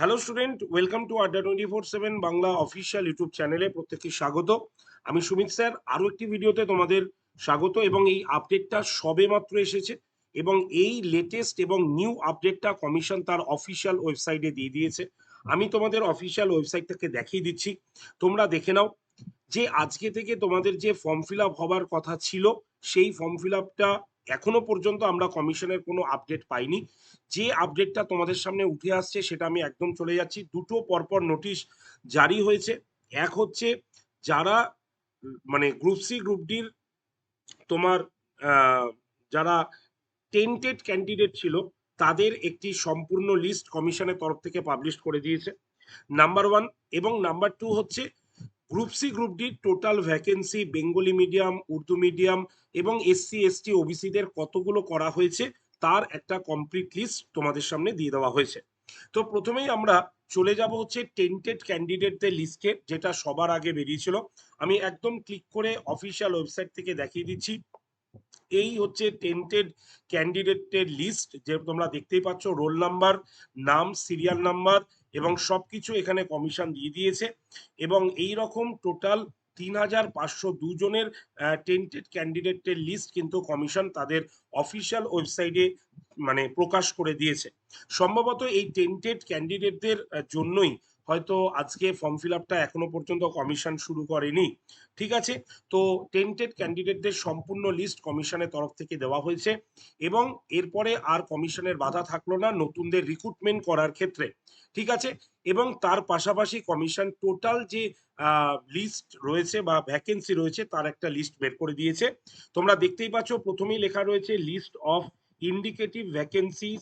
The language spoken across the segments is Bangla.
Hello student welcome to Adda twenty four seven Bangla official YouTube চ্যানেলে প্রত্যেককে স্বাগত। আমি সুমিত স্যার। আরও একটি ভিডিওতে তোমাদের স্বাগত এবং এই আপডেটটা সবে মাত্র এসেছে এবং এই লেটেস্ট এবং নিউ আপডেটটা কমিশন তার অফিসিয়াল ওয়েবসাইটে দিয়ে দিয়েছে। আমি তোমাদের অফিসিয়াল ওয়েবসাইটটাকে দেখিয়ে দিচ্ছি। তোমরা দেখে নাও যে আজকে থেকে তোমাদের যে ফর্ম ফিল আপ হবার কথা ছিল, সেই ফর্ম ফিল আপটা এখনও পর্যন্ত আমরা কমিশনের কোনো আপডেট পাইনি। যে আপডেটটা তোমাদের সামনে উঠে আসছে সেটা আমি একদম চলে যাচ্ছি। দুটো পরপর নোটিশ জারি হয়েছে। এক হচ্ছে যারা মানে গ্রুপ সি গ্রুপ ডির তোমার যারা টেন্টেড ক্যান্ডিডেট ছিল, তাদের একটি সম্পূর্ণ লিস্ট কমিশনের তরফ থেকে পাবলিশ করে দিয়েছে। নাম্বার ওয়ান এবং নাম্বার টু হচ্ছে group C, group D total vacancy Bengali medium Urdu medium এবং এসসি এসটি ওবিসিদের কতগুলো করা হয়েছে তার একটা কমপ্লিট লিস্ট তোমাদের সামনে দিয়ে দেওয়া হয়েছে। তো প্রথমেই আমরা চলে যাব হচ্ছে টেন্টেড ক্যান্ডিডেটদের লিস্টে যেটা সবার আগে বেরিয়েছিল। আমি একদম ক্লিক করে অফিসিয়াল ওয়েবসাইট থেকে দেখিয়ে দিচ্ছি। এই হচ্ছে টেন্টেড ক্যান্ডিডেটের লিস্ট যে তোমরা দেখতেই পাচ্ছ রোল নাম্বার নাম সিরিয়াল নাম্বার এবং সবকিছু এখানে কমিশন দিয়ে দিয়েছে এবং এই রকম টোটাল তিন হাজার পাঁচশো দুজনের টেন্টেড ক্যান্ডিডেটের লিস্ট কিন্তু কমিশন তাদের অফিসিয়াল ওয়েবসাইটে মানে প্রকাশ করে দিয়েছে। সম্ভবত এই টেন্টেড ক্যান্ডিডেটদের জন্যই হয়তো আজকে ফর্ম ফিল আপটা এখনও পর্যন্ত কমিশন শুরু করেনি, ঠিক আছে? তো টেন্টেড ক্যান্ডিডেটদের সম্পূর্ণ লিস্ট কমিশনের তরফ থেকে দেওয়া হয়েছে এবং এরপরে আর কমিশনের বাধা থাকল না নতুনদের রিক্রুটমেন্ট করার ক্ষেত্রে, ঠিক আছে? এবং তার পাশাপাশি কমিশন টোটাল যে লিস্ট রয়েছে বা ভ্যাকেন্সি রয়েছে তার একটা লিস্ট বের করে দিয়েছে। তোমরা দেখতেই পাচ্ছ প্রথমেই লেখা রয়েছে list of indicative vacancies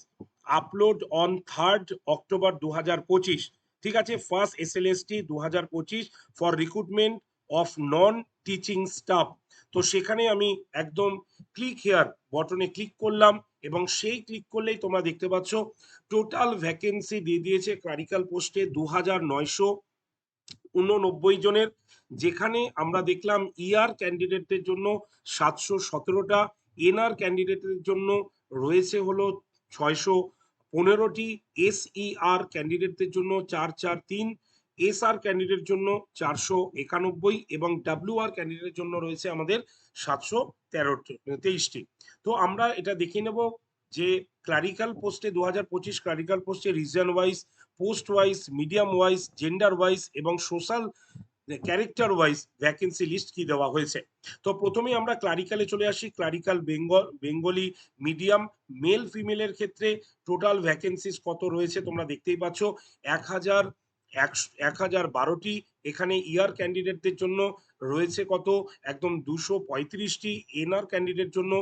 upload on third October দু পঁচিশ। ঠিক আছে? First S L S T দু হাজার পঁচিশ for recruitment of non teaching staff তো সেখানে আমি একদম ক্লিক হেয়ার বটনে ক্লিক করলাম এবং সেই ক্লিক করলেই তোমরা দেখতে পাচ্ছ টোটাল ভ্যাকেন্সি দিয়ে দিয়েছে ক্লারিক্যাল পোস্টে দু হাজার নয়শো উননব্বই জনের। যেখানে আমরা দেখলাম ইআর ক্যান্ডিডেটদের জন্য সাতশো সতেরোটা এনআর ক্যান্ডিডেটের জন্য রয়েছে হলো ছয়শো পনেরোটি এস এসইআর ক্যান্ডিডেটদের জন্য চার চার তিন এসআর ক্যান্ডিডেট জন্য চারশো একানব্বই এবং ডাব্লিউআর ক্যান্ডিডেটের জন্য রয়েছে আমাদের সাতশো তেরোটি তেইশটি। তো আমরা এটা দেখে নেব যে ক্লারিক্যাল পোস্টে দু হাজার পঁচিশ ক্লারিক্যাল পোস্টে region wise post wise medium wise gender wise এবং social character wise vacancy list কি দেওয়া হয়েছে? তো প্রথমেই আমরা ক্লারিক্যালে চলে আসি। Clerical Bengal Bengali medium male ফিমেলের ক্ষেত্রে টোটাল ভ্যাকেন্সিস কত রয়েছে তোমরা দেখতেই পাচ্ছ? এক হাজার এক হাজার বারোটি। এখানে ইয়ার ক্যান্ডিডেটদের জন্য রয়েছে কত? একদম দুশো পঁয়ত্রিশটি। এনআর ক্যান্ডিডেট জন্য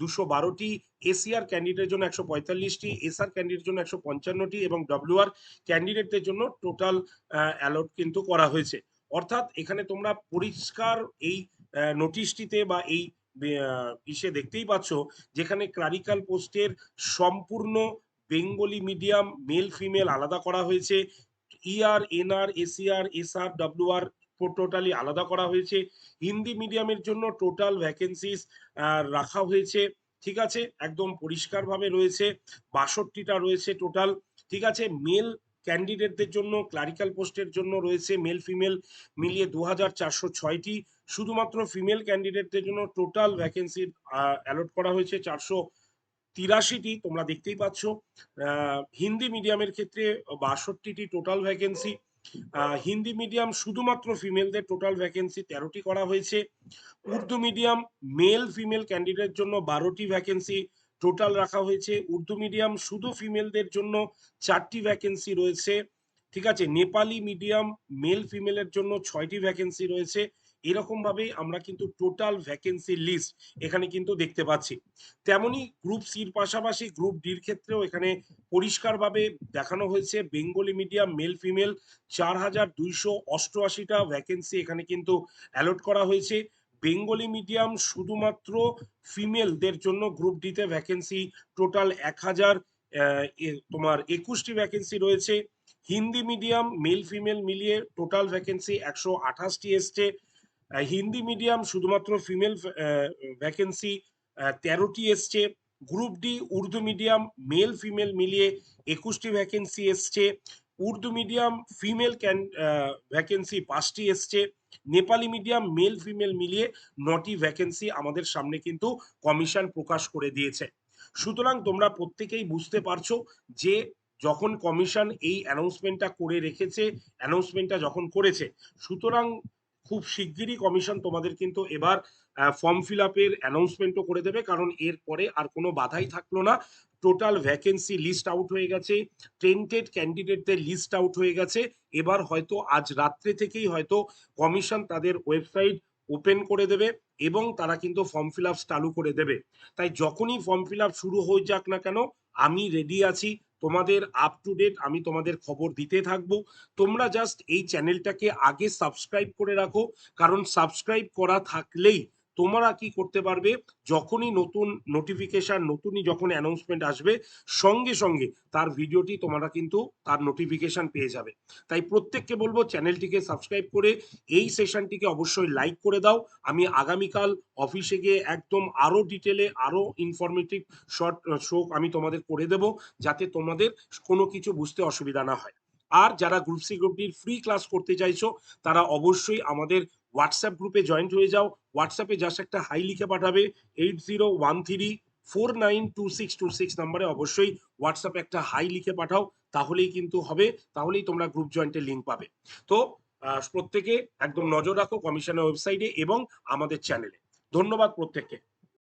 দুশো বারোটি। এসিআর ক্যান্ডিডেটের জন্য একশো পঁয়তাল্লিশটি। এসআর ক্যান্ডিডেটের জন্য একশো পঞ্চান্নটি এবং ডব্লিউআর ক্যান্ডিডেটদের জন্য টোটাল অ্যালট কিন্তু করা হয়েছে। অর্থাৎ এখানে তোমরা পরিষ্কার এই নোটিশটিতে বা এই ইসে দেখতেই পাচ্ছ যেখানে ক্লারিক্যাল পোস্টের সম্পূর্ণ বেঙ্গলি মিডিয়াম মেল ফিমেল আলাদা করা হয়েছে। ER NR ACR SR WR totally আলাদা করা হয়েছে। হিন্দি মিডিয়ামের জন্য টোটাল ভ্যাকেন্সিস রাখা হয়েছে। ঠিক আছে? একদম পরিষ্কারভাবে রয়েছে। বাষট্টিটা রয়েছে টোটাল ঠিক আছে? মেল ক্যান্ডিডেটদের জন্য ক্লারিক্যাল পোস্টের জন্য রয়েছে মেল ফিমেল মিলিয়ে দু হাজার চারশো ছয়টি। শুধুমাত্র ফিমেল ক্যান্ডিডেটদের জন্য টোটাল ভ্যাকেন্সি অ্যালট করা হয়েছে চারশো তিরাশিটি, তোমরা দেখতেই পাচ্ছ। হিন্দি মিডিয়ামের ক্ষেত্রে বাষট্টিটি টোটাল ভ্যাকেন্সি হিন্দি মিডিয়াম শুধুমাত্র ফিমেলদের টোটাল ভ্যাকেন্সি তেরোটি করা হয়েছে। Urdu medium male female candidate জন্য বারোটি ভ্যাকেন্সি টোটাল রাখা হয়েছে। উর্দু মিডিয়াম শুধু ফিমেলদের জন্য চারটি ভ্যাকেন্সি রয়েছে। ঠিক আছে, নেপালি মিডিয়াম মেল ফিমেলের জন্য ছয়টি ভ্যাকেন্সি রয়েছে। এরকম ভাবেই আমরা কিন্তু টোটাল ভ্যাকেন্সি লিস্ট এখানে কিন্তু দেখতে পাচ্ছি। তেমনি গ্রুপ সির পাশাপাশি গ্রুপ ডির ক্ষেত্রেও এখানে পরিষ্কারভাবে দেখানো হয়েছে। বেঙ্গলি মিডিয়াম মেল ফিমেল চার হাজার দুইশো অষ্টআশিটা ভ্যাকেন্সি এখানে কিন্তু অ্যালট করা হয়েছে। বেঙ্গলি মিডিয়াম শুধুমাত্র ফিমেলদের জন্য গ্রুপ ডিতে ভ্যাকেন্সি টোটাল এক হাজার তোমার একুশটি ভ্যাকেন্সি রয়েছে। হিন্দি মিডিয়াম মেল ফিমেল মিলিয়ে টোটাল ভ্যাকেন্সি একশো আঠাশটি এসছে। হিন্দি মিডিয়াম শুধুমাত্র ফিমেল ভ্যাকেন্সি তেরোটি এসছে। Group D Urdu medium male female মিলিয়ে একুশটি ভ্যাকেন্সি এসছে। Urdu medium female can vacancy পাঁচটি এসছে। নেপালি মিডিয়াম মেল ফিমেল মিলিয়ে নটি ভ্যাকেন্সি আমাদের সামনে কিন্তু কমিশন প্রকাশ করে দিয়েছে। সুতরাং তোমরা প্রত্যেকেই বুঝতে পারছ যে যখন কমিশন এই অ্যানাউন্সমেন্টটা করে রেখেছে অ্যানাউন্সমেন্টটা যখন করেছে, সুতরাং খুব শিগগিরই কমিশন তোমাদের কিন্তু এবার ফর্ম ফিল আপের অ্যানাউন্সমেন্টও করে দেবে, কারণ এরপরে আর কোনো বাধাই থাকল না। টোটাল ভ্যাকেন্সি লিস্ট আউট হয়ে গেছে টেন্টেড ক্যান্ডিডেটদের লিস্ট আউট হয়ে গেছে। এবার হয়তো আজ রাত্রে থেকেই হয়তো কমিশন তাদের ওয়েবসাইট ওপেন করে দেবে এবং তারা কিন্তু ফর্ম ফিল আপ চালু করে দেবে। তাই যখনই ফর্ম ফিল আপ শুরু হয়ে যাক না কেন, আমি রেডি আছি। তোমাদের আপ টু ডেট আমি তোমাদের খবর দিতে থাকব। তোমরা জাস্ট এই চ্যানেলটাকে আগে সাবস্ক্রাইব করে রাখো, কারণ সাবস্ক্রাইব করা থাকলেই তোমরা কি করতে পারবে? যখনই নতুন নোটিফিকেশন নতুনই যখন অ্যানাউন্সমেন্ট আসবে, সঙ্গে সঙ্গে তার ভিডিওটি তোমরা কিন্তু তার নোটিফিকেশন পেয়ে যাবে। তাই প্রত্যেককে বলব চ্যানেলটিকে সাবস্ক্রাইব করে এই সেশনটিকে অবশ্যই লাইক করে দাও। আমি আগামীকাল অফিসে গিয়ে একদম আরও ডিটেলে আরও ইনফরমেটিভ শর্ট শো আমি তোমাদের করে দেব, যাতে তোমাদের কোনো কিছু বুঝতে অসুবিধা না হয়। আর যারা গ্রুপ সি গ্রুপ ডির ফ্রি ক্লাস করতে চাইছো, তারা অবশ্যই আমাদের হোয়াটসঅ্যাপ গ্রুপে জয়েন্ট হয়ে যাও। হোয়াটসঅ্যাপে জাস্ট একটা হাই লিখে পাঠাবে। Eight zero one three four nine two six two six নাম্বারে অবশ্যই হোয়াটসঅ্যাপে একটা হাই লিখে পাঠাও। তাহলেই কিন্তু হবে। তাহলেই তোমরা গ্রুপ জয়েন্টের লিঙ্ক পাবে। তো প্রত্যেকে একদম নজর রাখো কমিশনের ওয়েবসাইটে এবং আমাদের চ্যানেলে ধন্যবাদ প্রত্যেককে।